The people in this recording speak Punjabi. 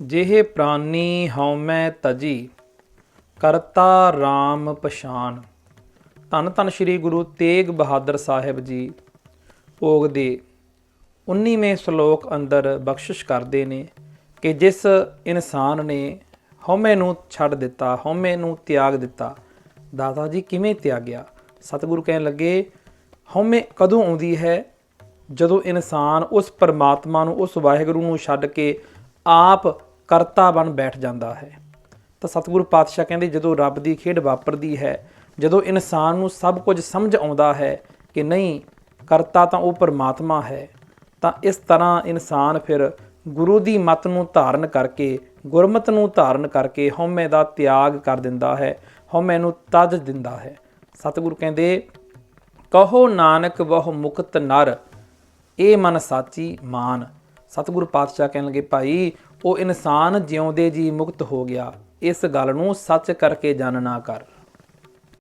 ਜਿਹੇ ਪ੍ਰਾਨੀ ਹਉਮੈ ਤਜੀ, ਕਰਤਾ RAM ਪਛਾਨ। ਧੰਨ ਧੰਨ ਸ੍ਰੀ ਗੁਰੂ ਤੇਗ ਬਹਾਦਰ ਸਾਹਿਬ ਜੀ, ਭੋਗ ਦੇ 19ਵੇਂ ਸ਼ਲੋਕ ਅੰਦਰ ਬਖਸ਼ਿਸ਼ ਕਰਦੇ ਨੇ ਕਿ ਜਿਸ ਇਨਸਾਨ ਨੇ ਹਉਮੈ ਨੂੰ ਛੱਡ ਦਿੱਤਾ ਹਉਮੈ ਨੂੰ ਤਿਆਗ ਦਿੱਤਾ, ਦਾਦਾ ਜੀ ਕਿਵੇਂ ਤਿਆਗਿਆ? ਸਤਿਗੁਰੂ ਕਹਿਣ ਲੱਗੇ ਹਉਮੈ ਕਦੋਂ ਆਉਂਦੀ ਹੈ? ਜਦੋਂ ਇਨਸਾਨ ਉਸ ਪਰਮਾਤਮਾ ਨੂੰ, ਉਸ ਵਾਹਿਗੁਰੂ ਨੂੰ ਛੱਡ ਕੇ ਆਪ ਕਰਤਾ ਬਣ ਬੈਠ ਜਾਂਦਾ ਹੈ। ਤਾਂ ਸਤਿਗੁਰੂ ਪਾਤਸ਼ਾਹ ਕਹਿੰਦੇ, ਜਦੋਂ ਰੱਬ ਦੀ ਖੇਡ ਵਾਪਰਦੀ ਹੈ, ਜਦੋਂ ਇਨਸਾਨ ਨੂੰ ਸਭ ਕੁਝ ਸਮਝ ਆਉਂਦਾ ਹੈ ਕਿ ਨਹੀਂ, ਕਰਤਾ ਤਾਂ ਉਹ ਪਰਮਾਤਮਾ ਹੈ, ਤਾਂ ਇਸ ਤਰ੍ਹਾਂ ਇਨਸਾਨ ਫਿਰ ਗੁਰੂ ਦੀ ਮਤ ਨੂੰ ਧਾਰਨ ਕਰਕੇ, ਗੁਰਮਤ ਨੂੰ ਧਾਰਨ ਕਰਕੇ ਹਉਮੈ ਦਾ ਤਿਆਗ ਕਰ ਦਿੰਦਾ ਹੈ, ਹਉਮੈ ਨੂੰ ਤਜ ਦਿੰਦਾ ਹੈ। ਸਤਿਗੁਰੂ ਕਹਿੰਦੇ, ਕਹੋ ਨਾਨਕ ਬਹੁ ਮੁਕਤ ਨਰ, ਇਹ ਮਨ ਸਾਚੀ ਮਾਨ। ਸਤਿਗੁਰੂ ਪਾਤਸ਼ਾਹ ਕਹਿਣ ਲੱਗੇ, ਭਾਈ, ਉਹ ਇਨਸਾਨ ਜਿਉਂਦੇ ਜੀ ਮੁਕਤ ਹੋ ਗਿਆ। ਇਸ ਗੱਲ ਨੂੰ ਸੱਚ ਕਰਕੇ ਜਾਣਨਾ ਕਰ।